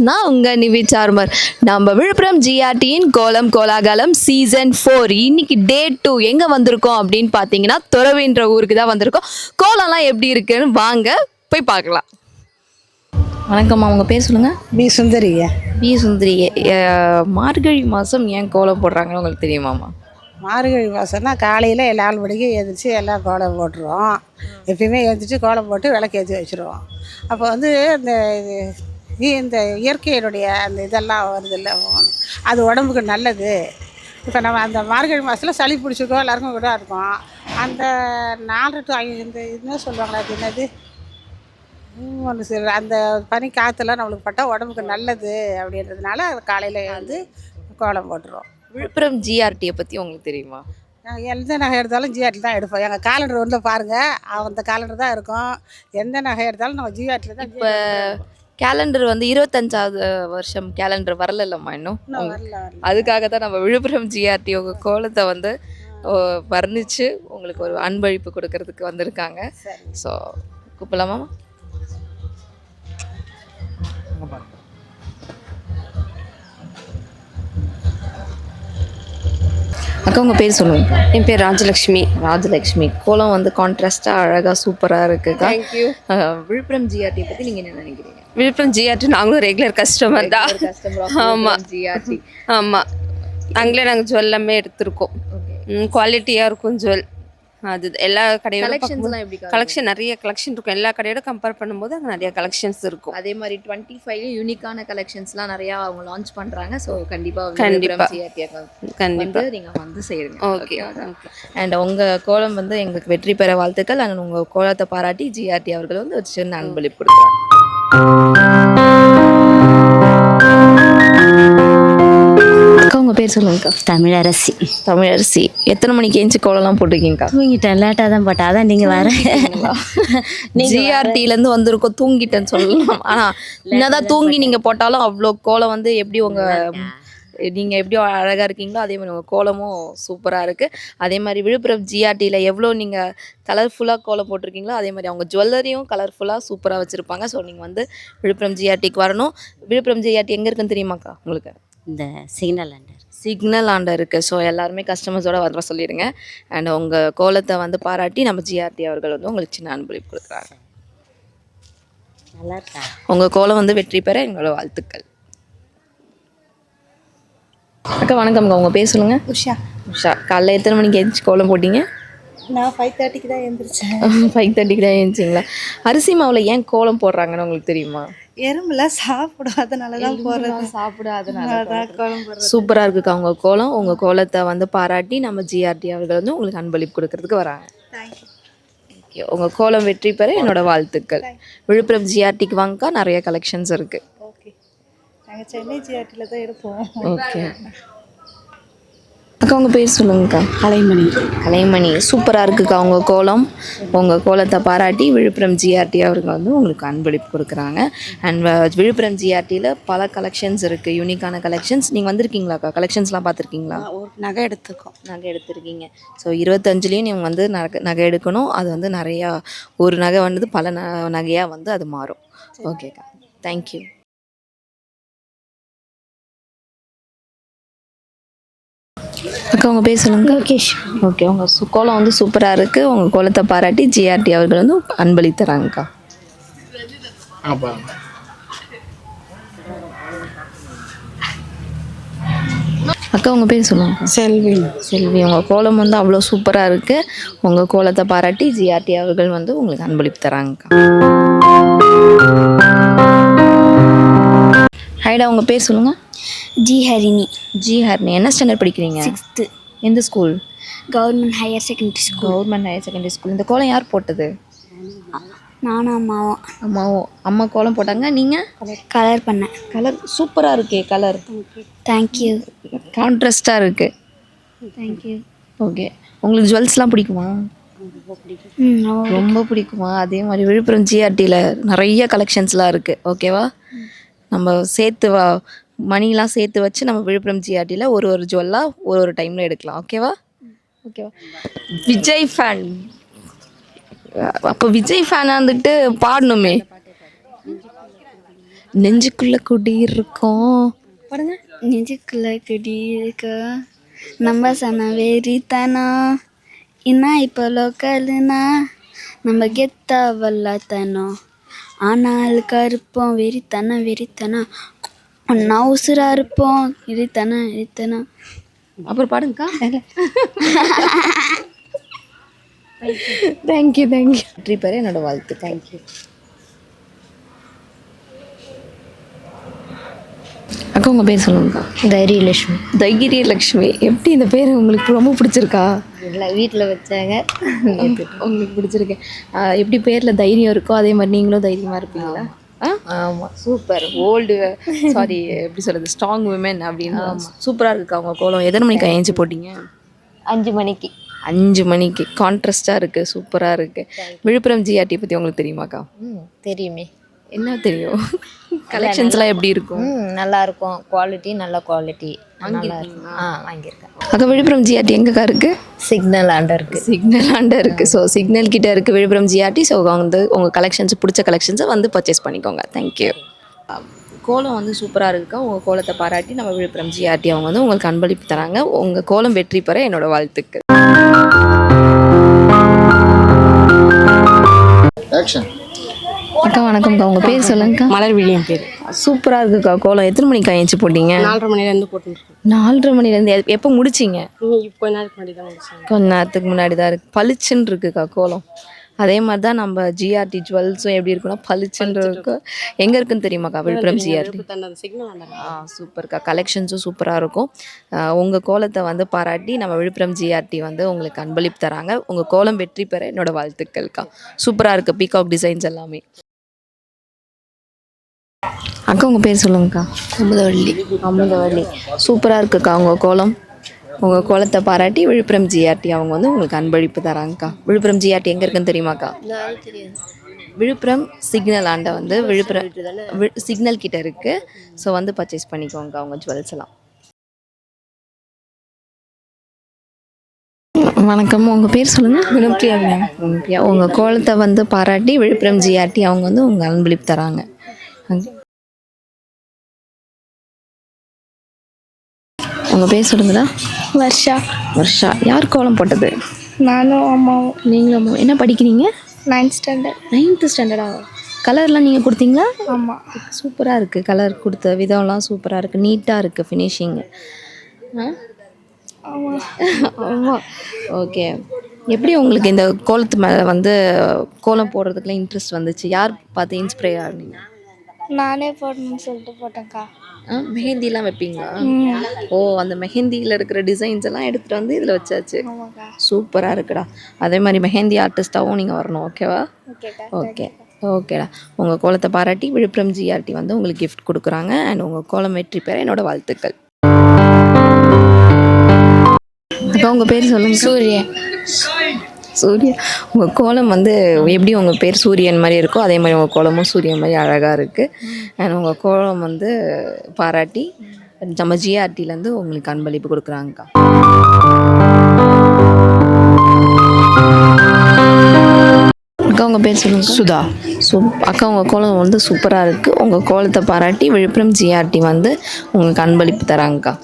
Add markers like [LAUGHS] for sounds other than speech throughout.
நான் உங்க நிவி சார்மர். நம்ம விழுப்புரம் ஜிஆர்டியின் கோலம் கோலாகலம் சீசன் ஃபோர் இன்னைக்கு டே டூ எங்க வந்திருக்கோம் அப்படின்னு பார்த்தீங்கன்னா துறவின்ற ஊருக்கு தான் வந்திருக்கோம். கோலம்லாம் எப்படி இருக்குன்னு வாங்க போய் பார்க்கலாம். வணக்கம்மா உங்க பேர் சொல்லுங்க. பி சுந்தரிங்க. பி சுந்தரி மார்கழி மாதம் ஏன் கோலம் போடுறாங்கன்னு உங்களுக்கு தெரியுமாம்மா? மார்கழி மாதம்னா காலையில் நாலு மணிக்கு எழுந்திரிச்சு எல்லாம் கோலம் போட்டுருவோம். எப்பயுமே எழுந்திரிச்சு கோலம் போட்டு விளக்கு ஏற்றி வச்சுருவோம். அப்போ வந்து இந்த இது- இந்த இயற்கையினுடைய அந்த இதெல்லாம் வருது இல்லை. அது உடம்புக்கு நல்லது. இப்போ நம்ம அந்த மார்கழி மாதத்தில் சளி பிடிச்சிருக்கோம் எல்லாருக்கும் கூட இருக்கும். அந்த நாலு டு ஐந்து இந்த என்ன சொல்லுவாங்களா அது என்னது? ஒன்று சரி அந்த பனி காற்றுலாம் நம்மளுக்கு பட்டால் உடம்புக்கு நல்லது அப்படின்றதுனால காலையில் எழுந்து கோலம் போட்டுருவோம். விழுப்புரம் ஜிஆர்டியை பற்றி உங்களுக்கு தெரியுமா? நாங்கள் எந்த நகை எடுத்தாலும் ஜிஆர்டி தான் எடுப்போம். எங்கள் காலண்டர் வந்து பாருங்கள் அந்த காலண்டர் தான் இருக்கும். எந்த நகை எடுத்தாலும் நம்ம ஜிஆர்டியில் தான் இப்போ கேலண்டர் வந்து இருபத்தஞ்சாவது வருஷம் கேலண்டர் வரலல்லம்மா இன்னும். அதுக்காக தான் நம்ம விழுப்புரம் ஜிஆர்டி உங்கள் கோலத்தை வந்து வர்ணிச்சு உங்களுக்கு ஒரு அன்பளிப்பு கொடுக்கறதுக்கு வந்திருக்காங்க. ஸோ கூப்பிடலாமா அக்கா உங்கள் பேர் சொல்லுங்க. என் பேர் ராஜலக்ஷ்மி. ராஜலக்ஷ்மி. கோலம் வந்து கான்ட்ராஸ்டாக அழகாக சூப்பராக இருக்குக்கா விழுப்புரம் ஜிஆர்டி பற்றி நீங்கள் என்ன நினைக்கிறீங்க? விழுப்புரம் ஜிஆர்டி நாங்களும் ரெகுலர் கஸ்டமர் தான். ஆமா. ஜிஆர்டி ஆமாம் நாங்களே நாங்கள் ஜுவல்லாமே எடுத்திருக்கோம். குவாலிட்டியாக இருக்கும் ஜுவல் அது எல்லா கடையோட கலெக்ஷன்ஸ்லாம் எப்படி கலெக்ஷன் நிறைய கலெக்ஷன் இருக்கும். எல்லா கடையோட கம்பேர் பண்ணும்போது அங்கே நிறைய கலெக்ஷன்ஸ் இருக்கும். அதே மாதிரி டுவெண்ட்டி ஃபைவ் யூனிக்கான கலெக்ஷன்ஸ்லாம் நிறையா அவங்க லான்ச் பண்றாங்க. ஸோ கண்டிப்பா கண்டிப்பா. கண்டிப்பாக வந்து நீங்க வந்து செய்யுங்க ஓகே அண்ட் உங்க கோலம் வந்து எங்களுக்கு வெற்றி பெற வாழ்த்துக்கள். அண்ட் உங்க கோலத்தை பாராட்டி ஜிஆர்டி அவர்கள் வந்து ஒரு சின்ன அன்பளிப்பு கொடுக்குறாங்க பேர் சொல்லுங்கக்கா. தமிழரசி. தமிழரசி. எத்தனை மணிக்கு ஏஞ்சி கோலம்லாம் போட்டிருக்கீங்கக்கா? தூங்கிட்டேன் லேட்டாக தான் போட்டேன். அதான் நீங்கள் வர ஜிஆர்டில இருந்து வந்திருக்கோம் தூங்கிட்டேன்னு சொல்லலாம் ஆனா என்னதான் தூங்கி நீங்க போட்டாலும் அவ்வளோ கோலம் வந்து எப்படி உங்க நீங்க எப்படி அழகா இருக்கீங்களோ அதே மாதிரி உங்க கோலமும் சூப்பரா இருக்கு. அதே மாதிரி விழுப்புரம் ஜிஆர்டியில் எவ்வளோ நீங்க கலர்ஃபுல்லா கோலம் போட்டிருக்கீங்களோ அதே மாதிரி அவங்க ஜுவல்லரியும் கலர்ஃபுல்லா சூப்பரா வச்சிருப்பாங்க. ஸோ நீங்க வந்து விழுப்புரம் ஜிஆர்டிக்கு வரணும். விழுப்புரம் ஜிஆர்டி எங்க இருக்குன்னு தெரியுமாக்கா உங்களுக்கு? இந்த சிக்னல் அண்டர் சிக்னல் ஆண்ட இருக்குது ஸோ எல்லாருமே கஸ்டமர்ஸோட வர சொல்லிடுங்க அண்ட் உங்கள் கோலத்தை வந்து பாராட்டி நம்ம ஜிஆர்டி அவர்கள் வந்து உங்களுக்கு சின்ன அன்பளிப்பு கொடுக்குறாங்க. உங்கள் கோலம் வந்து வெற்றி பெற எங்களோட வாழ்த்துக்கள். அக்கா வணக்கம்க்கா. உங்கள் பேர் சொல்லுங்க. உஷா. உஷா. காலைல எத்தனை மணிக்கு எழுந்துச்சு கோலம் போட்டீங்க? நான் ஃபைவ் தேர்ட்டிக்கு தான் எழுந்திரிச்சேன் ஃபைவ் [LAUGHS] தேர்ட்டிக்கு தான் எழுந்துச்சிங்களா அரிசி மாவில் ஏன் கோலம் போடுறாங்கன்னு உங்களுக்கு தெரியுமா? எறும்புலாம் சாப்பிடும் அதனால தான் போடுறது சாப்பிடாதனால அதான் கோலம் போடுறது. சூப்பராக இருக்குக்கா உங்கள் கோலம். உங்கள் கோலத்தை வந்து பாராட்டி நம்ம ஜிஆர்டி அவர்கள் வந்து உங்களுக்கு அன்பளிப்பு கொடுக்கறதுக்கு வராங்க. தேங்க்யூ ஓகே உங்கள் கோலம் வெற்றி பெற என்னோட வாழ்த்துக்கள். விழுப்புரம் ஜிஆர்டிக்கு வாங்கக்கா நிறைய கலெக்ஷன்ஸ் இருக்குது ஓகே நாங்கள் சென்னை ஜிஆர்டியில் தான் எடுப்போம். ஓகே அக்கா உங்கள் பேர் சொல்லுங்கக்கா. கலைமணி கலைமணி சூப்பராக இருக்குக்கா உங்கள் கோலம். உங்கள் கோலத்தை பாராட்டி விழுப்புரம் ஜிஆர்டி அவர்கள் வந்து உங்களுக்கு அன்பளிப்பு கொடுக்குறாங்க. அண்ட் விழுப்புரம் ஜிஆர்டியில் பல கலெக்ஷன்ஸ் இருக்குது யூனிக்கான கலெக்ஷன்ஸ் நீங்கள் வந்திருக்கீங்களாக்கா? கலெக்ஷன்ஸ்லாம் பார்த்துருக்கீங்களா? ஒரு நகை எடுத்துக்கோம் நகை எடுத்திருக்கீங்க. ஸோ இருபத்தஞ்சுலேயும் நீங்கள் வந்து நகை நகை எடுக்கணும். அது வந்து நிறையா ஒரு நகை வந்து பல ந நகையாக வந்து அது மாறும். ஓகேக்கா தேங்க்யூ அக்கா உங்கள் பேர் சொல்லுங்க. லோகேஷ். ஓகே உங்கள் சு கோலம் வந்து சூப்பராக இருக்குது உங்கள் கோலத்தை பாராட்டி ஜிஆர்டி அவர்கள் வந்து அன்பளித்தராங்கக்கா அக்கா உங்கள் பேர் சொல்லுங்க. செல்வி. செல்வி உங்கள் கோலம் வந்து அவ்வளோ சூப்பராக இருக்குது உங்கள் கோலத்தை பாராட்டி ஜிஆர்டி அவர்கள் வந்து உங்களுக்கு அன்பளிப்பு தராங்கக்கா ஹைடா உங்கள் பேர் சொல்லுங்கள் ஜி ஹரிணி. ஜி ஹர்னி என்ன ஸ்டாண்டர்ட் படிக்கிறீங்க? சிக்ஸ்த்து எந்த school government higher secondary school government higher secondary school இந்த கோலம் யார் போட்டது? நானும் அம்மாவும். அம்மாவும். அம்மா கோலம் போட்டாங்க. நீங்கள் கலர் பண்ணேன் கலர் சூப்பராக இருக்கே கலர் தேங்க்யூ கான்ட்ராஸ்டாக இருக்குது தேங்க்யூ ஓகே உங்களுக்கு ஜுவல்ஸ்லாம் பிடிக்குமா? ரொம்ப பிடிக்குமா. அதே மாதிரி விழுப்புரம் ஜிஆர்டியில் நிறைய கலெக்ஷன்ஸ்லாம் இருக்குது ஓகேவா நம்ம சேர்த்து வா. மணிலாம் சேர்த்து வச்சு நம்ம விழுப்புரம் ஜிஆர்டியில் ஒரு ஒரு ஜுவல்லாக ஒரு ஒரு டைமில் எடுக்கலாம். ஓகேவா ஓகேவா விஜய் ஃபேன் அப்போ விஜய் ஃபேனாக இருந்துட்டு பாடணுமே. நெஞ்சுக்குள்ள குடி இருக்கோம் பாருங்க நெஞ்சுக்குள்ள குடி இருக்க நம்ம சன வெறித்தனம் என்ன இப்போ லோக்கல்னா? நம்ம கெத்தா வல்லாத்தனம் ஆனால் கருப்போம் வெறித்தனம் வெறித்தனம். ஒன்னா உசுரா இருப்போம். வெறித்தனம் வெறித்தனம் அப்புறம் பாடுங்கக்கா. தேங்க்யூ தேங்க்யூ வெற்றி பெற என்னோட வாழ்த்து. தேங்க்யூ அக்கா உங்கள் பேர் சொல்லுங்கக்கா. தைரியலட்சுமி. தைரிய லக்ஷ்மி எப்படி இந்த பேர் உங்களுக்கு ரொம்ப பிடிச்சிருக்கா? இல்லை வீட்டில் வச்சாங்க. உங்களுக்கு பிடிச்சிருக்கு. ஆஹ் எப்படி பேரில் தைரியம் இருக்கோ அதே மாதிரி நீங்களும் தைரியமாக இருப்பீங்களா? ஆமாம் சூப்பர் ஓல்டு சாரி எப்படி சொல்கிறது ஸ்ட்ராங் உமன் அப்படின்னு சூப்பராக இருக்குக்கா உங்கள் கோலம். எத்தனை மணிக்கு ஏஞ்சி போட்டீங்க? அஞ்சு மணிக்கு. அஞ்சு மணிக்கு. கான்ட்ராஸ்டாக இருக்குது சூப்பராக இருக்குது விழுப்புரம் ஜிஆர்டி பற்றி உங்களுக்கு தெரியுமாக்கா? ம் தெரியுமே. என்ன தெரியும்? [LAUGHS] கலெக்ஷன்ஸ்லாம் எப்படி இருக்கும்? நல்லா இருக்கும். குவாலிட்டி நல்ல குவாலிட்டி நல்லா இருக்கும் ஆ வாங்கியிருக்கேன். அக்கா விழுப்புரம் ஜிஆர்டி எங்கக்கா இருக்குது சிக்னல் ஆண்டர் இருக்கு. சிக்னல் ஆண்ட இருக்குது ஸோ சிக்னல் கிட்ட இருக்குது விழுப்புரம் ஜிஆர்டி ஸோ வந்து உங்கள் கலெக்ஷன்ஸ் பிடிச்ச கலெக்ஷன்ஸை வந்து பர்ச்சேஸ் பண்ணிக்கோங்க. தேங்க்யூ கோலம் வந்து சூப்பராக இருக்குக்கா உங்கள் கோலத்தை பாராட்டி நம்ம விழுப்புரம் ஜிஆர்டி அவங்க வந்து உங்களுக்கு அன்பளிப்பு தராங்க. உங்கள் கோலம் வெற்றி பெற என்னோட வாழ்த்துக்கள். ஆக்ஷன் அக்கா வணக்கம்க்கா. உங்கள் பேர் சொல்லுங்கக்கா. மலர் விழியம் பேர். சூப்பராக இருக்குக்கா கோலம். எத்தனை மணிக்கு ஏஞ்சி போட்டீங்க? நாலரை மணிலேருந்து போட்டுருக்கோம் நாலரை மணிலேருந்து எப்போ முடிச்சிங்க? கொஞ்ச முன்னாடி தான் முடிச்சாங்க கொஞ்ச நேரத்துக்கு முன்னாடி தான் இருக்கு. பளிச்சுன்னு இருக்குக்கா கோலம். அதே மாதிரி தான் நம்ம ஜிஆர்டி ஜுவல்ஸும் எப்படி இருக்குன்னா பளிச்சுன்னு இருக்கும் எங்கே இருக்குன்னு தெரியுமாக்கா? விழுப்புரம் ஜிஆர்டி ஆ சூப்பர்க்கா. கலெக்ஷன்ஸும் சூப்பராக இருக்கும். உங்கள் கோலத்தை வந்து பாராட்டி நம்ம விழுப்புரம் ஜிஆர்டி வந்து உங்களுக்கு அன்பளிப்பு தராங்க. உங்கள் கோலம் வெற்றி பெற என்னோட வாழ்த்துக்கள்க்கா. சூப்பராக இருக்குது பீகாக் டிசைன்ஸ் எல்லாமே. அக்கா உங்கள் பேர் சொல்லுங்கக்கா. அமுதவள்ளி. அமுதவள்ளி. சூப்பராக இருக்குக்கா உங்கள் கோலம். உங்கள் கோலத்தை பாராட்டி விழுப்புரம் ஜிஆர்டி அவங்க வந்து உங்களுக்கு அன்பளிப்பு தராங்கக்கா. விழுப்புரம் ஜிஆர்டி எங்கே இருக்குன்னு தெரியுமாக்கா? விழுப்புரம் சிக்னல் ஆண்ட வந்து விழுப்புரம் சிக்னல் கிட்ட இருக்கு. ஸோ வந்து பர்ச்சேஸ் பண்ணிக்கோங்க அவங்க ஜுவல்ஸ் எல்லாம். வணக்கம். உங்கள் பேர் சொல்லுங்கள் குணப்பிரியா குணப்பிரியா உங்கள் கோலத்தை வந்து பாராட்டி விழுப்புரம் ஜிஆர்டி அவங்க வந்து உங்கள் அன்பளிப்பு தராங்க. உங்கள் பேர் சொல்லுங்கடா வர்ஷா. வர்ஷா. யார் கோலம் போட்டது? நானும் அம்மாவும். நீங்களும் அம்மாவும். என்ன படிக்கிறீங்க? நைன்த் ஸ்டாண்டர்ட் நைன்த்து ஸ்டாண்டர்டா கலர்லாம் நீங்கள் கொடுத்தீங்களா? ஆமாம் சூப்பராக இருக்குது கலர் கொடுத்த விதம்லாம் சூப்பராக இருக்குது நீட்டாக இருக்குது ஃபினிஷிங்கு ஆமாம் ஓகே எப்படி உங்களுக்கு இந்த கோலத்து மேலே வந்து கோலம் போடுறதுக்குலாம் இன்ட்ரெஸ்ட் வந்துச்சு? யார் பார்த்து இன்ஸ்பைர் ஆனீங்க? நானே போடணும்னு சொல்லிட்டு போட்டேன்க்கா. ஆ மெஹந்திலாம் வைப்பீங்களா? ஓ அந்த மெஹந்தியில் இருக்கிற டிசைன்ஸ் எல்லாம் எடுத்துகிட்டு வந்து இதில் வச்சாச்சு. சூப்பராக இருக்குடா. அதே மாதிரி மெஹந்தி ஆர்டிஸ்ட்டாகவும் நீங்கள் வரணும் ஓகேவா ஓகே ஓகேடா உங்கள் கோலத்தை பாராட்டி விழுப்புரம் ஜிஆர்டி வந்து உங்களுக்கு gift கொடுக்குறாங்க. அண்ட் உங்கள் கோலம் வெற்றி பெற என்னோட வாழ்த்துக்கள். அக்கா உங்கள் பேர் சொல்லுங்க. சூரியன் சூர்யா உங்கள் கோலம் வந்து எப்படி உங்கள் பேர் சூரியன் மாதிரி இருக்கோ அதே மாதிரி உங்கள் கோலமும் சூரியன் மாதிரி அழகாக இருக்குது அண்ட் உங்கள் கோலம் வந்து பாராட்டி நம்ம ஜிஆர்டிலேருந்து உங்களுக்கு அன்பளிப்பு கொடுக்குறாங்கக்கா. அக்கா உங்கள் பேர் சொல்லுங்க. சுதா. சூப் அக்கா உங்கள் கோலம் வந்து சூப்பராக இருக்குது உங்கள் கோலத்தை பாராட்டி விழுப்புரம் ஜிஆர்டி வந்து உங்களுக்கு அன்பளிப்பு தராங்கக்கா.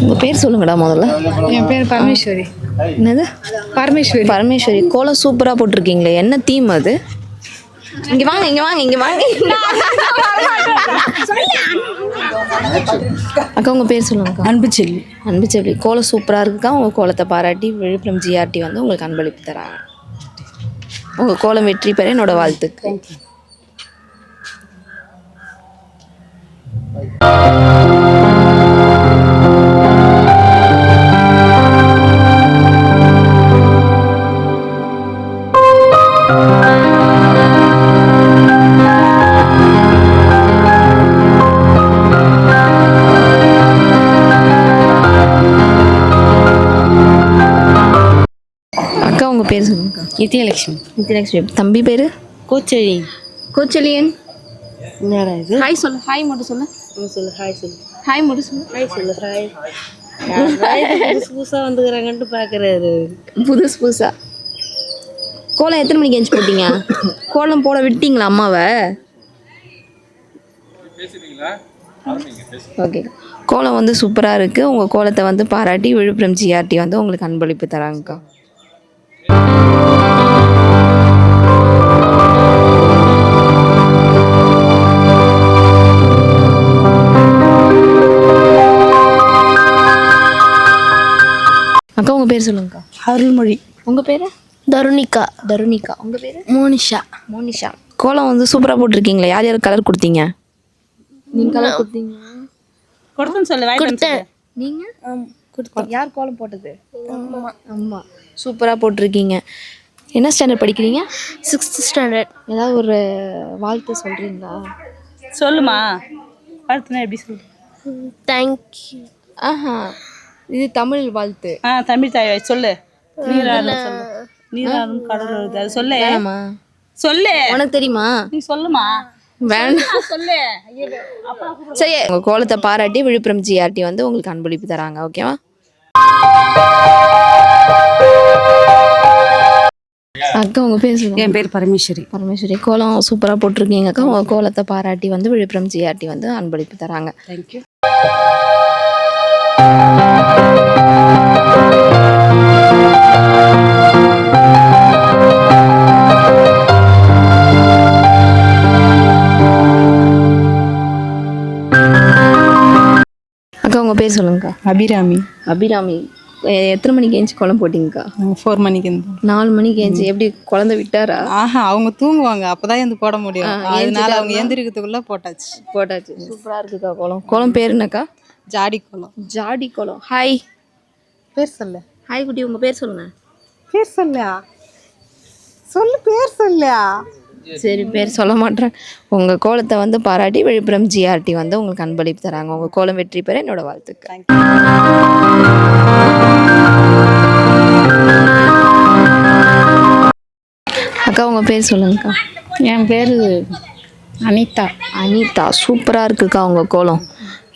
உங்கள் பேர் சொல்லுங்கடா முதல்ல. என் பேர் பரமேஸ்வரி. என்னது? பரமேஸ்வரி. பரமேஸ்வரி. கோலம் சூப்பராக போட்டிருக்கீங்களே. என்ன தீம் அது? இங்க வாங்க இங்க வாங்க இங்க வாங்க. அக்கா உங்க பேர் சொல்லுங்க அன்பு செல்வி அன்பு செல்வி கோலம் சூப்பராக இருக்குக்கா. உங்க கோலத்தை பாராட்டி விழுப்புரம் ஜிஆர்டி வந்து உங்களுக்கு அன்பளிப்பு தராங்க. உங்க கோலம் வெற்றி பெற என்னோட வாழ்த்துக்கு அக்கா உங்கள் பேர் சொல்லுங்கக்கா நித்யலட்சுமி. நித்யலட்சுமி. தம்பி பேர்? கோச்செழி கோச்சலியன் என்னடா இது? ஹாய் சொல்லு ஹாய் மட்டும் சொல்லு. சொல்லு ஹாய் சொல்லு. ஹாய் சொல்லு. ஹாய் சொல்லு ஹாய் புதுசு புதுசாக வந்துக்கிறாங்கன்ட்டு பார்க்குறாரு புதுசு புதுசா. கோலம் எத்தனை மணிக்கு எழுந்து போட்டீங்க? கோலம் போட விட்டீங்களா அம்மாவை? ஓகே கோலம் வந்து சூப்பராக இருக்குது உங்கள் கோலத்தை வந்து பாராட்டி விழுப்புரம் ஜிஆர்டி வந்து உங்களுக்கு அன்பளிப்பு தராங்கக்கா. பேர் சொல்லுங்கக்கா. அருள்மொழி. உங்கள் பேர்? தருணிகா தருணிகா உங்கள் பேர்? மோனிஷா. மோனிஷா. கோலம் வந்து சூப்பராக போட்டிருக்கீங்களா யார் யார் கலர் கொடுத்தீங்க? நீங்கள் கலர் கொடுத்தீங்க. கொடுத்துன்னு சொல்லு கொடுத்தேன். நீங்கள் கொடுத்தேன். யார் கோலம் போட்டது? அம்மா. சூப்பராக போட்டிருக்கீங்க. என்ன ஸ்டாண்டர்ட் படிக்கிறீங்க? சிக்ஸ்த் ஸ்டாண்டர்ட் ஏதாவது ஒரு வாழ்த்து சொல்கிறீங்களா சொல்லுமா. வாழ்த்துனா எப்படி சொல்லு தேங்க்யூ ஆஹா. இது தமிழ் வாழ்த்து. ஆ தமிழ் தாய் சொல்லு. நீராடும் சொல்லு. நீராடும் கடல் வருது அது சொல்லு. வேணாமா? சொல்லு. உனக்கு தெரியுமா? நீ சொல்லுமா. வேண்டாம் சொல்லு. சரி உங்கள் கோலத்தை பாராட்டி விழுப்புரம் ஜிஆர்டி வந்து உங்களுக்கு அன்பளிப்பு தராங்க ஓகேவா? அக்கா உங்கள் பேர் என் பேர் பரமேஸ்வரி. பரமேஸ்வரி கோலம் சூப்பராக போட்டிருக்கீங்க அக்கா. உங்கள் கோலத்தை பாராட்டி வந்து விழுப்புரம் ஜிஆர்டி வந்து அன்பளிப்பு தராங்க. தேங்க்யூ அக்கா உங்கள் பேர் சொல்லுங்கக்கா. அபிராமி. அபிராமி. எத்தனை மணிக்கு ஏஞ்சி கோலம் போட்டிங்கக்கா? ஃபோர் மணிக்கு நாலு மணிக்கு ஏஞ்சி எப்படி குழந்தை விட்டாரா? ஆஹா அவங்க தூங்குவாங்க. அப்பதான் வந்து போட முடியும். அதனால அவங்க எந்திரிக்கிறதுக்குள்ள போட்டாச்சு. போட்டாச்சு. சூப்பராக இருக்குக்கா கோலம் கோலம் பேர் என்னக்கா? ஜாடி குளம் ஜாடி கோலம் ஹாய் பேர் சொல்லு. ஹாய் குட்டி உங்கள் பேர் சொல்லுங்க. பேர் சொல்லியா சொல்லு பேர் சொல்லியா சரி பேர் சொல்ல மாட்டேன் உங்கள் கோலத்தை வந்து பாராட்டி விழுப்புரம் ஜிஆர்டி வந்து உங்களுக்கு அன்பளிப்பு தராங்க. உங்கள் கோலம் வெற்றி பெற என்னோட வாழ்த்துக்கள். அக்கா உங்கள் பேர் சொல்லுங்கக்கா. என் பேர் அனிதா. அனிதா சூப்பராக இருக்குக்கா உங்கள் கோலம்.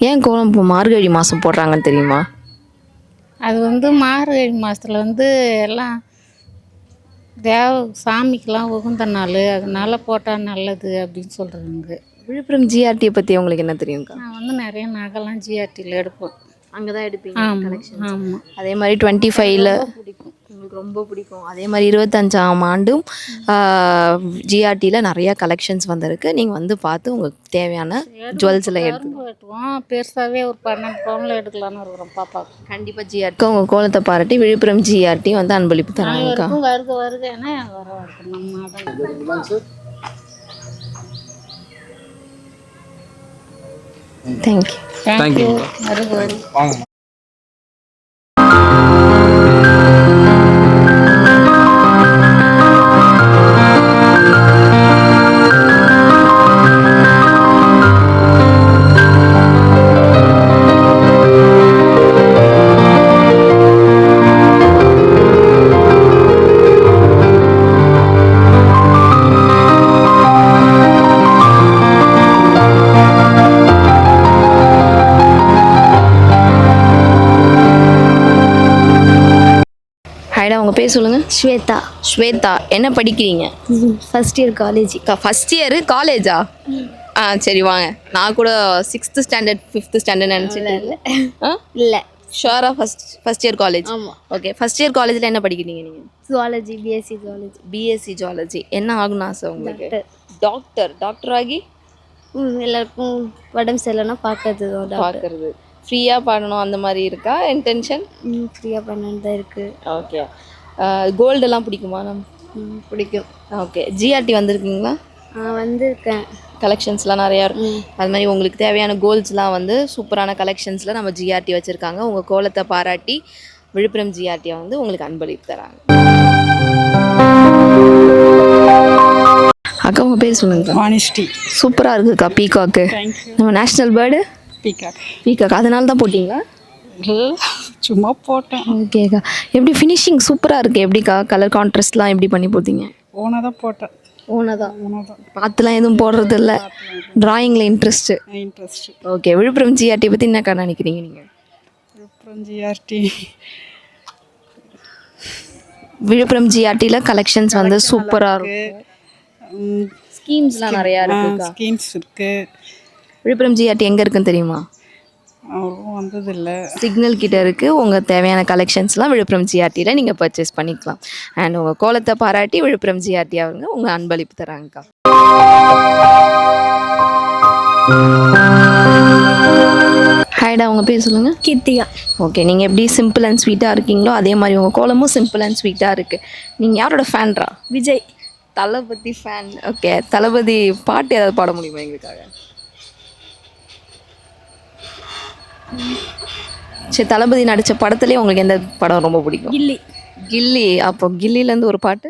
ஏன் கோலம் இப்போ மார்கழி மாதம் போடுறாங்கன்னு தெரியுமா? அது வந்து மார்கழி மாதத்தில் வந்து எல்லாம் தேவ சாமிக்கெலாம் உகந்த நாள். அதனால போட்டால் நல்லது அப்படின்னு சொல்கிறாங்க விழுப்புரம் ஜிஆர்டியை பற்றி உங்களுக்கு என்ன தெரியும்க்கா? நான் வந்து நிறைய நகைலாம் ஜிஆர்டியில் எடுப்பேன் அங்கே தான் எடுப்பீங்க ஆமாம் ஆமாம் அதே மாதிரி டுவெண்ட்டி ஃபைவ்ல உங்களுக்கு ரொம்ப பிடிக்கும். அதே மாதிரி இருபத்தஞ்சாம் ஆண்டும் ஜிஆர்டியில் நிறைய கலெக்ஷன்ஸ் வந்திருக்கு. நீங்கள் வந்து பார்த்து உங்களுக்கு தேவையான ஜுவல்ஸில் எடுத்து கரும்பு வெட்டுவோம் பெருசாகவே ஒரு பன்னெண்டு பவுனில் எடுக்கலான்னு இருக்கிறோம் பாப்பாவுக்கு கண்டிப்பாக ஜிஆர்டி உங்கள் கோலத்தை பாராட்டி விழுப்புரம் ஜிஆர்டி வந்து அன்பளிப்பு தராங்கக்கா அனைவருக்கும் வருக வருகன்னா வர நம்ம தேங்க்யூ தேங்க்யூ வருக வருக உங்கள் பேர் சொல்லுங்கள் ஸ்வேதா. ஸ்வேதா. என்ன படிக்கிறீங்க? First year college first year காலேஜா ஆ சரி வாங்க. நான் கூட சிக்ஸ்த்து ஸ்டாண்டர்ட் ஃபிஃப்த்து ஸ்டாண்டர்ட் நினச்சிட்டேன் ஆ? இல்லை. ஷுவராக ஃபஸ்ட் ஃபஸ்ட் இயர் காலேஜ் ஆமாம் ஓகே ஃபஸ்ட் இயர் காலேஜில் என்ன படிக்கிறீங்க நீங்கள் zoology BSc zoology BSc zoology என்ன ஆகணும் ஆசை உங்களுக்கு? டாக்டர் டாக்டர் ஆகி? எல்லாருக்கும் உடம்பு சரியில்லைன்னா பார்க்கறது தான் பார்க்கறது. ஃப்ரீயாக பண்ணணும் அந்த மாதிரி இருக்கா? இன்டென்ஷன் ஃப்ரீயாக பண்ணணும் தான் இருக்குது ஓகே கோல்டெல்லாம் பிடிக்குமா? நம் பிடிக்கும். ஓகே ஜிஆர்டி வந்திருக்கீங்களா? நான் வந்திருக்கேன். கலெக்ஷன்ஸ்லாம் நிறையா இருக்கும் அது மாதிரி உங்களுக்கு தேவையான கோல்ஸ்லாம் வந்து சூப்பரான கலெக்ஷன்ஸில் நம்ம ஜிஆர்டி வச்சுருக்காங்க. உங்கள் கோலத்தை பாராட்டி விழுப்புரம் ஜிஆர்டியை வந்து உங்களுக்கு அன்பளிப்பு தராங்க. அக்கா உங்கள் பேர் சொல்லுங்கக்கா வாணிஸ்டி சூப்பராக இருக்குக்கா பீகாக்கு நம்ம நேஷ்னல் பேர்டு பீகாக் பீகாக் அதனால தான் போட்டிங்களா? சும்மா போட்டேன். ஓகேக்கா. எப்படி ஃபினிஷிங் சூப்பராக இருக்குது எப்படிக்கா? கலர் கான்ட்ராஸ்ட்லாம் எப்படி பண்ணி போட்டீங்க? ஓனாக தான் போட்டேன். ஓனதான். ஓனாக தான் பார்த்துலாம் எதுவும் போடுறது இல்லை ட்ராயிங்கில் interest interest okay. Villupuram GRT பற்றி என்னக்கா நினைக்கிறீங்க நீங்கள் அப்புறம் ஜிஆர்டி விழுப்புரம் ஜிஆர்டியில் கலெக்ஷன்ஸ் வந்து சூப்பராக இருக்கும். ஸ்கீம்ஸ்லாம் நிறையா இருக்குக்கா. ஸ்கீம்ஸ் இருக்கு. விழுப்புரம் ஜிஆர்டி எங்கே இருக்குன்னு தெரியுமா? அவ்வளோ வந்ததில்லை. சிக்னல் கிட்ட இருக்குது உங்கள் தேவையான கலெக்ஷன்ஸ்லாம் விழுப்புரம் ஜிஆர்டியில் நீங்கள் பர்ச்சேஸ் பண்ணிக்கலாம். அண்ட் உங்கள் கோலத்தை பாராட்டி விழுப்புரம் ஜிஆர்டி அவங்க உங்கள் அன்பளிப்பு தராங்கக்கா. ஹாய்டா உங்கள் பேர் சொல்லுங்கள் கீர்த்திகா. ஓகே நீங்கள் எப்படி சிம்பிள் அண்ட் ஸ்வீட்டாக இருக்கீங்களோ அதே மாதிரி உங்கள் கோலமும் சிம்பிள் அண்ட் ஸ்வீட்டாக இருக்குது நீங்கள் யாரோட ஃபேன்ரா விஜய். தளபதி ஃபேன் ஓகே தளபதி பாட்டு ஏதாவது பாட முடியுமா எங்களுக்காக? சரி தளபதி நடித்த படத்துலேயே உங்களுக்கு எந்த படம் ரொம்ப பிடிக்கும்? கில்லி. கில்லி. அப்போ கில்லிலேருந்து ஒரு பாட்டு?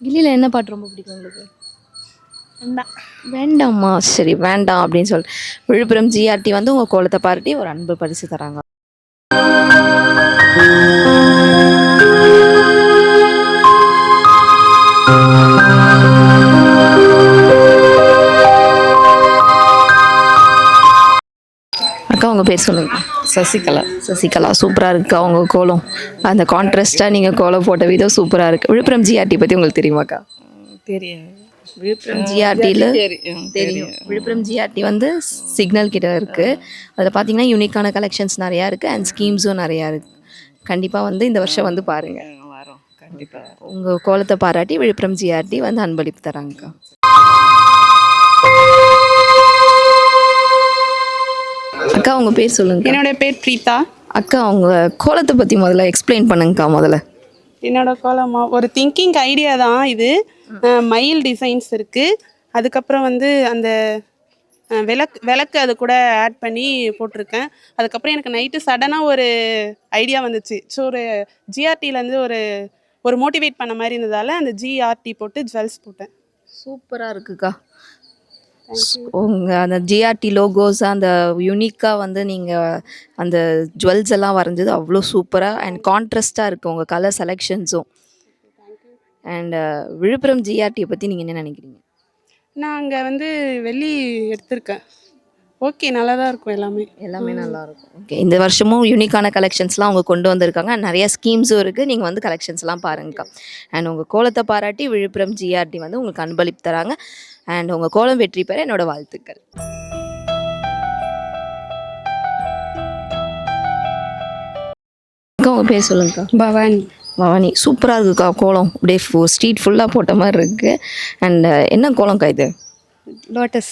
கில்லியில் என்ன பாட்டு ரொம்ப பிடிக்கும் உங்களுக்கு? வேண்டாம் வேண்டாம்மா. சரி வேண்டாம் அப்படின்னு சொல்லி விழுப்புரம் ஜிஆர்டி வந்து உங்கள் கோலத்தை பாராட்டி ஒரு அன்பு பரிசு தராங்க. அக்கா உங்கள் பேர் சொல்லுங்க. சசிகலா. சசிகலா சூப்பராக இருக்குக்கா உங்கள் கோலம். அந்த கான்ட்ராஸ்ட்டாக நீங்கள் கோலம் போட்ட விதம் சூப்பராக இருக்குது விழுப்புரம் ஜிஆர்டி பற்றி உங்களுக்கு தெரியுமாக்கா தெரியாது விழுப்புரம் ஜிஆர்டியில் தெரியும். தெரியும். விழுப்புரம் ஜிஆர்டி வந்து சிக்னல் கிட்ட இருக்குது அதில் பார்த்தீங்கன்னா யூனிக்கான கலெக்ஷன்ஸ் நிறையா இருக்குது அண்ட் ஸ்கீம்ஸும் நிறையா இருக்குது கண்டிப்பாக வந்து இந்த வருஷம் வந்து பாருங்கள் வரோம். கண்டிப்பாக உங்கள் கோலத்தை பாராட்டி விழுப்புரம் ஜிஆர்டி வந்து அன்பளிப்பு தராங்கக்கா. அக்கா உங்கள் பேர் சொல்லுங்க என்னோட பேர் பிரீதா. அக்கா உங்க கோலத்தை பற்றி முதல்ல எக்ஸ்பிளைன் பண்ணுங்கக்கா முதல்ல. என்னோட கோலமா ஒரு திங்கிங் ஐடியா தான் இது. மயில் டிசைன்ஸ் இருக்கு. அதுக்கப்புறம் வந்து அந்த விளக்கு விளக்கு அது கூட ஆட் பண்ணி போட்டிருக்கேன். அதுக்கப்புறம் எனக்கு நைட்டு சடனாக ஒரு ஐடியா வந்துச்சு. ஸோ ஒரு ஜிஆர்டிலேருந்து ஒரு ஒரு மோட்டிவேட் பண்ண மாதிரி இருந்ததால அந்த ஜிஆர்டி போட்டு ஜுவல்ஸ் போட்டேன். சூப்பராக இருக்குக்கா. உங்கள் அந்த ஜிஆர்டி லோகோஸ் அந்த யூனிக்காக வந்து நீங்கள் அந்த ஜுவல்ஸ் எல்லாம் வரைஞ்சது அவ்வளோ சூப்பராக அண்ட் கான்ட்ராஸ்டாக இருக்குது உங்கள் கலர் செலெக்ஷன்ஸும் அண்ட் விழுப்புரம் ஜிஆர்டியை பற்றி நீங்கள் என்ன நினைக்கிறீங்க? நான் அங்கே வந்து வெள்ளி எடுத்திருக்கேன். ஓகே நல்லா தான் இருக்கும் எல்லாமே. எல்லாமே நல்லா இருக்கும் ஓகே இந்த வருஷமும் யூனிக்கான கலெக்ஷன்ஸ்லாம் அவங்க கொண்டு வந்திருக்காங்க. நிறைய ஸ்கீம்ஸும் இருக்குது நீங்கள் வந்து கலெக்ஷன்ஸ்லாம் பாருங்கக்கா அண்ட் உங்கள் கோலத்தை பாராட்டி விழுப்புரம் ஜிஆர்டி வந்து உங்களுக்கு அன்பளிப்பு தராங்க. அண்ட் உங்கள் கோலம் வெற்றி பெற என்னோட வாழ்த்துக்கள். அக்கா உங்கள் பேர் சொல்லுங்கக்கா. பவானி. பவானி. சூப்பராக இருக்குக்கா கோலம். அப்படியே ஃபு ஸ்ட்ரீட் ஃபுல்லாக போட்ட மாதிரி இருக்குது அண்ட் என்ன கோலம்க்கா இது? லோட்டஸ்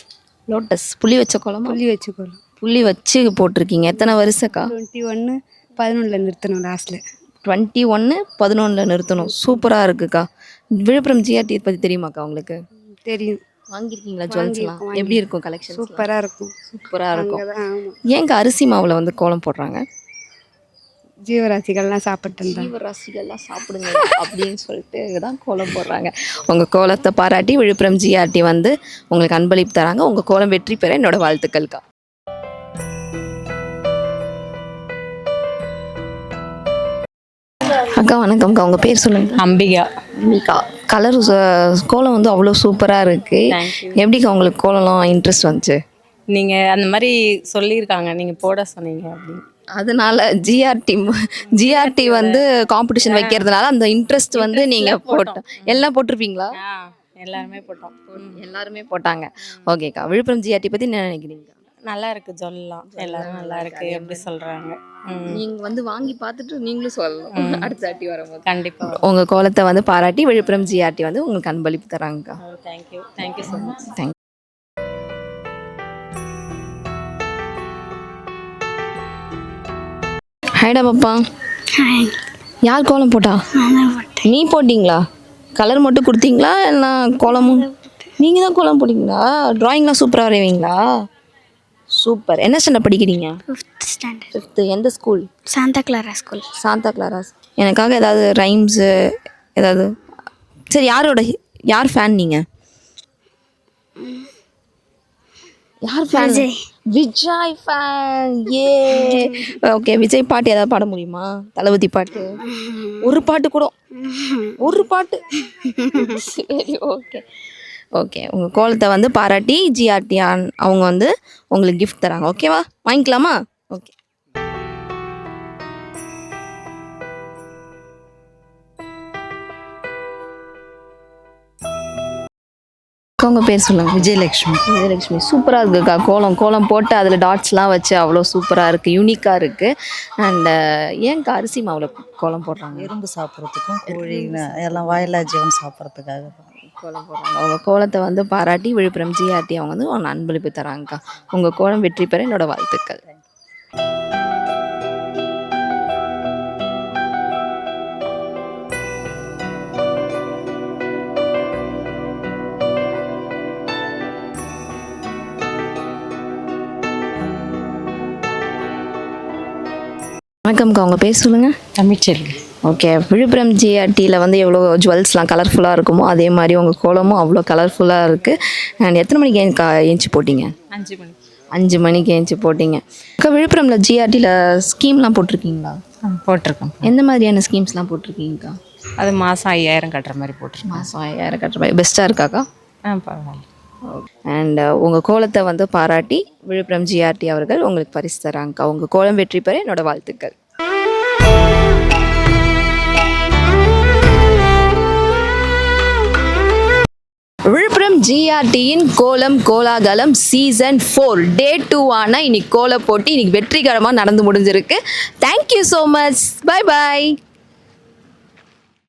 லோட்டஸ் புள்ளி வச்ச கோலமா? புள்ளி வச்சுக்கோலாம் புள்ளி வச்சு போட்டிருக்கீங்க. எத்தனை வருஷக்கா? டுவெண்ட்டி ஒன்று பதினொன்றில் நிறுத்தணும் லாஸ்ட்டில் டுவெண்ட்டி ஒன்று பதினொன்றில் நிறுத்தணும். சூப்பராக இருக்குக்கா. விழுப்புரம் ஜிஆர்டி பற்றி தெரியுமாக்கா உங்களுக்கு? தெரியும். வாங்கியிருக்கீங்களா ஜுவல்ஸ்லாம் எப்படி இருக்கும் கலெக்ஷன் சூப்பராக இருக்கும். சூப்பராக இருக்கும். ஏங்க அரிசி மாவில் வந்து கோலம் போடுறாங்க? ஜீவராசிகள்லாம் சாப்பிட்டு ஜீவராசிகள்லாம் சாப்பிடுங்க அப்படின்னு சொல்லிட்டு தான் கோலம் போடுறாங்க. உங்கள் கோலத்தை பாராட்டி விழுப்புரம் ஜிஆர்டி வந்து உங்களுக்கு அன்பளிப்பு தராங்க. உங்கள் கோலம் வெற்றி பெற என்னோட வாழ்த்துக்கள்க்கா. அக்கா வணக்கம்க்கா. உங்கள் பேர் சொல்லுங்க. அம்பிகா. அக்கா கலர் கோலம் வந்து அவ்வளோ சூப்பராக இருக்கு. எப்படிக்கா உங்களுக்கு கோலம்லாம் இன்ட்ரெஸ்ட் வந்துச்சு? நீங்கள் அந்த மாதிரி சொல்லியிருக்காங்க. நீங்கள் போட சொன்னீங்க அப்படின்னு. அதனால ஜிஆர்டி ஜிஆர்டி வந்து காம்படிஷன் வைக்கிறதுனால அந்த இன்ட்ரெஸ்ட் வந்து நீங்க போட்டோம். எல்லாம் போட்டிருப்பீங்களா? எல்லாருமே போட்டோம். எல்லாருமே போட்டாங்க. ஓகேக்கா. விழுப்புரம் ஜிஆர்டி பத்தி என்ன நினைக்கிறீங்க? நல்லா இருக்கு சொல்லலாம் எல்லாரும் நல்லா இருக்கு. எப்படி சொல்கிறாங்க ம். நீங்க வந்து வாங்கி பார்த்துட்டு நீங்களும் சொல்லணும் அடுத்த வாட்டி வரும்போது. கண்டிப்பாக உங்க கோலத்தை வந்து பாராட்டி விழுப்புரம் ஜிஆர்டி வந்து உங்களுக்கு அன்பளிப்பு தராங்கக்கா. Thank you thank you so much thank ஹைடா பாப்பா. யார் கோலம் போட்டா? நீ போட்டிங்களா? கலர் மட்டும் கொடுத்தீங்களா? இல்லை கோலமும்? நீங்கள் தான் கோலம் போட்டிங்களா? ட்ராயிங்லாம் சூப்பராக வரைவீங்களா? சூப்பர். என்ன ஸ்டாண்டர்ட் படிக்கிறீங்க? ஃபிஃப்த் ஸ்டாண்டர்ட் ஃபிஃப்த்து எந்த school Santa Clara school Santa Clara's எனக்காக ஏதாவது ரைம்ஸு ஏதாவது சரி யாரோட யார் ஃபேன் நீங்க? யார் ஃபேன் விஜய். ஃபேன் ஏ. ஓகே விஜய் பாட்டு ஏதாவது பாட முடியுமா? தளபதி பாட்டு. ஒரு பாட்டு கூட. ஒரு பாட்டு. சரி ஓகே ஓகே உங்கள் கோலத்தை வந்து பாராட்டி ஜிஆர்டி அவங்க வந்து உங்களுக்கு gift தராங்க. ஓகேவா வாங்கிக்கலாமா? ஓகே உங்க பேர் சொல்லுங்க. விஜயலட்சுமி. விஜயலட்சுமி. சூப்பராக இருக்குக்கா. கோலம் கோலம் போட்டு அதில் டாட்ஸ்லாம் வச்சு அவ்வளோ சூப்பராக இருக்குது யூனிக்காக இருக்குது அண்ட் ஏன்க்கா அரிசி மாவில் கோலம் போடுறாங்க? எறும்பு சாப்பிட்றதுக்கும் கோழி எல்லாம் வாயிலா ஜீவன் சாப்பிட்றதுக்காக கோலம் போடுறாங்க. அவங்க கோலத்தை வந்து பாராட்டி விழுப்புரம் ஜிஆர்டி அவங்க வந்து அவங்க அன்பளிப்பு தராங்கக்கா. உங்கள் கோலம் வெற்றி பெற என்னோட வாழ்த்துக்கள். வணக்கம்க்கா உங்கள் பேர் சொல்லுங்கள் தமிழ்ச்செல்வி. ஓகே விழுப்புரம் ஜிஆர்டியில் வந்து எவ்வளோ ஜுவல்ஸ்லாம் கலர்ஃபுல்லாக இருக்குமோ அதே மாதிரி உங்கள் கோலமும் அவ்வளோ கலர்ஃபுல்லாக இருக்குது அண்ட் எத்தனை மணிக்கு ஏன்க்கா ஏஞ்சி போட்டீங்க? அஞ்சு மணி. அஞ்சு மணிக்கு ஏஞ்சி போட்டீங்க. அக்கா விழுப்புரமில் ஜிஆர்டியில் ஸ்கீம்லாம் போட்டிருக்கீங்களா? போட்டிருக்கோம். எந்த மாதிரியான ஸ்கீம்ஸ்லாம் போட்டிருக்கீங்கக்கா? அது மாதம் ஐயாயிரம் கட்டுற மாதிரி போட்டிருக்கோம். மாதம் ஐயாயிரம் கட்டுற மாதிரி. பெஸ்ட்டாக இருக்காக்கா? ஆ பரவாயில்ல. அண்ட் உங்கள் கோலத்தை வந்து பாராட்டி விழுப்புரம் ஜிஆர்டி அவர்கள் உங்களுக்கு பரிசு தராங்கக்கா. உங்கள் கோலம் வெற்றி பெற என்னோட வாழ்த்துக்கள். ஜிஆர்டியின் கோலம் கோலாகலம் சீசன் ஃபோர் டே டூ ஆனால் இன்னைக்கு கோல போட்டி இன்னைக்கு வெற்றிகரமாக நடந்து முடிஞ்சிருக்கு. Thank you so much bye bye